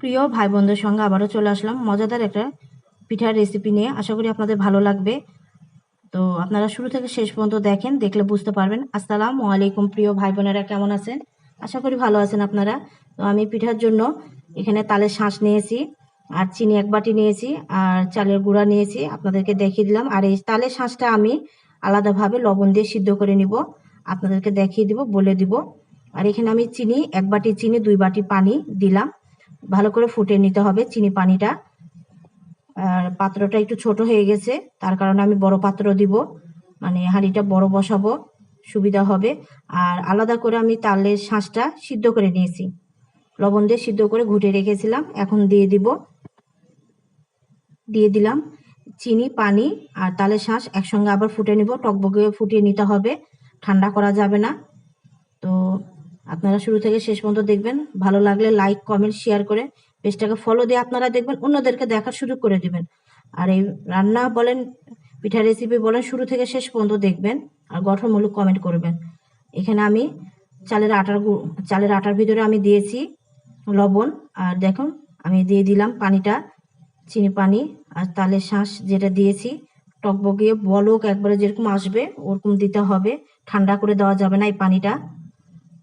প্রিয় ভাই বোনদের সঙ্গে আবারও চলে আসলাম। মজাদার একটা পিঠার রেসিপি নিয়ে। আশা করি আপনাদের ভালো লাগবে। তো আপনারা শুরু থেকে শেষ পর্যন্ত দেখেন, দেখলে বুঝতে পারবেন। আসসালামু আলাইকুম প্রিয় ভাই বোনেরা কেমন আছেন? আশা করি ভালো আছেন আপনারা। তো আমি পিঠার জন্য এখানে তালের শাঁস নিয়েছি, আর চিনি এক বাটি নিয়েছি, আর চালের গুঁড়া নিয়েছি। আপনাদেরকে দেখিয়ে দিলাম। আর এই তালের শাঁসটা আমি আলাদাভাবে লবণ দিয়ে সিদ্ধ করে নিব। আপনাদেরকে দেখিয়ে দিব, বলে দিব। আর এখানে আমি চিনি, এক বাটি চিনি, দুই বাটি পানি দিলাম। ভালো করে ফুটে নিতে হবে চিনি পানিটা। আর পাত্রটা একটু ছোট হয়ে গেছে, তার কারণে আমি বড় পাত্র দিব মানে হাঁড়িটা বড় বসাবো, সুবিধা হবে। আর আলাদা করে আমি তালের শাঁসটা সিদ্ধ করে নিয়েছি। লবণ দিয়ে সিদ্ধ করে ঘুটে রেখেছিলাম, এখন দিয়ে দিব। দিয়ে দিলাম চিনি, পানি আর তালের শাঁস একসঙ্গে আবার ফুটে নিব, টকবগে ফুটিয়ে নিতে হবে, ঠান্ডা করা যাবে না। আপনারা শুরু থেকে শেষ পর্যন্ত দেখবেন। ভালো লাগলে লাইক কমেন্ট শেয়ার করে পেজটাকে ফলো দিয়ে আপনারা দেখবেন, অন্যদেরকে দেখার সুযোগ করে দিবেন। আর এই রান্না বলেন, পিঠা রেসিপি বলেন, শুরু থেকে শেষ পর্যন্ত দেখবেন আর গঠনমূলক কমেন্ট করবেন। এখানে আমি চালের আটার চালের আটার ভিতরে আমি দিয়েছি লবণ। আর দেখুন, আমি দিয়ে দিলাম পানিটা, চিনি পানি আর তালের শাঁস যেটা দিয়েছি। টকবগিয়ে বলক একবারে যেরকম আসবে, ওরকম দিতে হবে। ঠান্ডা করে দেওয়া যাবে না এই পানিটা।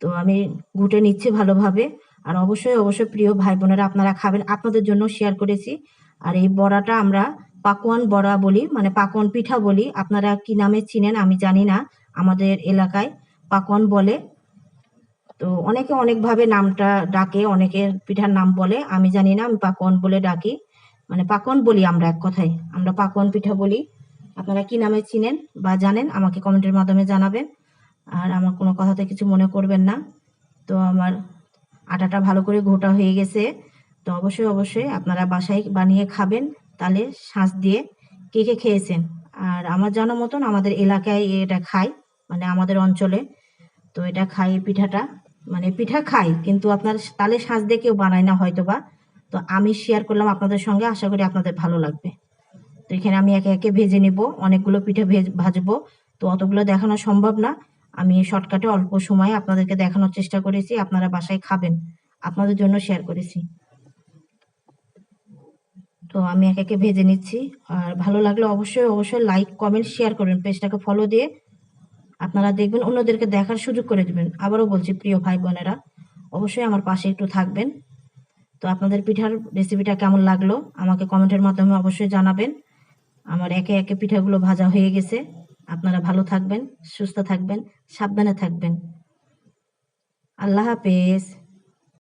তো আমি ঘুটে নিচ্ছি ভালোভাবে। আর অবশ্যই অবশ্যই প্রিয় ভাই বোনেরা আপনারা খাবেন। আপনাদের জন্য শেয়ার করেছি। আর এই বড়াটা আমরা পাকোয়ান বড়া বলি মানে পাকোয়ান পিঠা বলি। আপনারা কি নামে চিনেন আমি জানি না। আমাদের এলাকায় পাকোয়ান বলে। তো অনেকে অনেকভাবে নামটা ডাকে অনেকের পিঠার নাম বলে। আমি জানি না, আমি পাকোয়ান বলে ডাকি। মানে পাকোয়ান বলি আমরা এক কথায়। আমরা পাকোয়ান পিঠা বলি। আপনারা কি নামে চিনেন বা জানেন, আমাকে কমেন্টের মাধ্যমে জানাবেন। আর আমার কোনো কথাতে কিছু মনে করবেন না। তো আমার আটাটা ভালো করে ঘোটা হয়ে গেছে। তো অবশ্যই অবশ্যই আপনারা বাসায় বানিয়ে খাবেন তাহলে শাঁস দিয়ে কে কে খেয়েছেন। আর আমার জানা মতন আমাদের এলাকায় এটা খায় মানে আমাদের অঞ্চলে। তো এটা খাই পিঠাটা মানে পিঠা খাই কিন্তু আপনার তালে শাঁস দিয়ে কেউ বানায় না হয়তো বা তো আমি শেয়ার করলাম আপনাদের সঙ্গে, আশা করি আপনাদের ভালো লাগবে। তো এখানে আমি একে একে ভেজে নেব, অনেকগুলো পিঠে ভেজ, ভাজবো। তো অতগুলো দেখানো সম্ভব না। আমি শর্টকাটে অল্প সময়ে আপনাদেরকে দেখানোর চেষ্টা করেছি, আপনারা বাসায় খাবেন। আপনাদের জন্য শেয়ার করেছি। তো আমি একে একে ভেজে নিচ্ছি। আর ভালো লাগলে অবশ্যই অবশ্যই লাইক কমেন্ট শেয়ার করবেন পেজটাকে ফলো দিয়ে। আপনারা দেখবেন অন্যদেরকে দেখার সুযোগ করে দেবেন। আবারও বলছি, প্রিয় ভাই বোনেরা, অবশ্যই আমার পাশে একটু থাকবেন। তো আপনাদের পিঠার রেসিপিটা কেমন লাগল? আমাকে কমেন্টের মাধ্যমে অবশ্যই জানাবেন। আমার একে একে পিঠাগুলো ভাজা হয়ে গেছে। আপনারা ভালো থাকবেন সুস্থ থাকবেন সাবধানে থাকবেন। আল্লাহ হাফেজ।